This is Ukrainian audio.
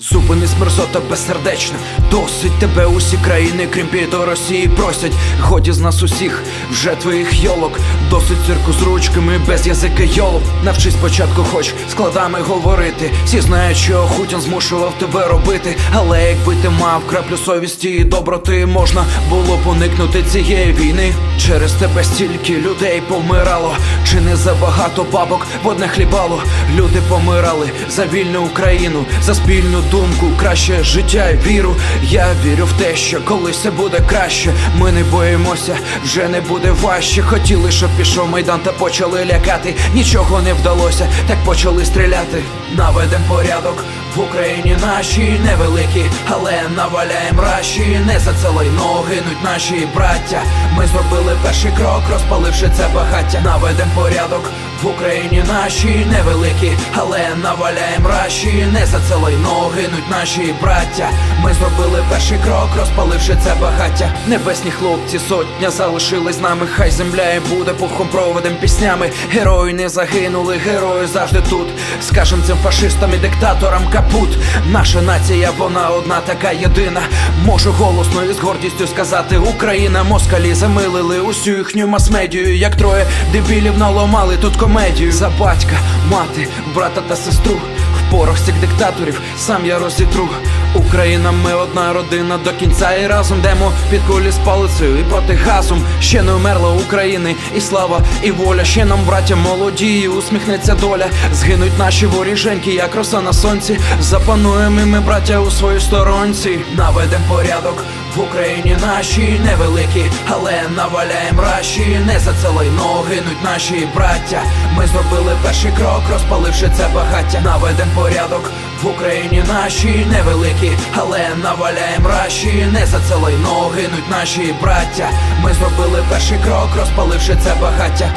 Зупини смерзота безсердечна Досить тебе усі країни, крім до Росії, просять. Годі з нас усіх, вже твоїх йолок. Досить цирку з ручками, без язика йолоп Навчись спочатку хоч складами говорити. Всі знають, що Хутін змушував тебе робити. Але якби ти мав краплю совісті і доброти Можна було б уникнути цієї війни. Через тебе стільки людей помирало. Чи не забагато бабок в одне хлібало? Люди помирали за вільну Україну, за спільну думку, краще життя і віру. Я вірю в те, що колись все буде краще. Ми не боїмося, вже не буде важче. Хотіли, щоб пішов майдан, та почали лякати. Нічого не вдалося, так почали стріляти. Наведем порядок в Україні наші невеликі, але наваляєм раші. Не за це лайно гинуть наші браття. Ми зробили перший крок, розпаливши це багаття. Наведем порядок в Україні наші невеликі, але наваляєм раші. Не за це лайно гинуть наші браття. Ми зробили перший крок, розпаливши це багаття. Небесні хлопці, сотня залишились з нами. Хай земля і буде пухом проводом піснями. Герої не загинули, герої завжди тут. Скажем цим фашистам і диктаторам капут. Наша нація, вона одна така єдина. Можу голосно і з гордістю сказати Україна, москалі замилили усю їхню мас-медію, як троє дебілів наломали тут комедію. За батька, мати, брата та сестру. В порох цих диктаторів сам я розітру. Україна, ми одна родина до кінця і разом йдемо під кулі з палицею і проти газом. Ще не вмерла України, і слава, і воля. Ще нам, браття, молоді, і усміхнеться доля. Згинуть наші воріженьки, як роса на сонці. Запануємо і ми, браття, у своїй сторонці. Наведем порядок в Україні наші невеликі, але наваляєм раші. Не за це лайно гинуть наші браття. Ми зробили перший крок, розпаливши це багаття. Наведем порядок в Україні наші невеликі, але наваляєм раші. Не за це лайно гинуть наші браття. Ми зробили перший крок, розпаливши це багаття.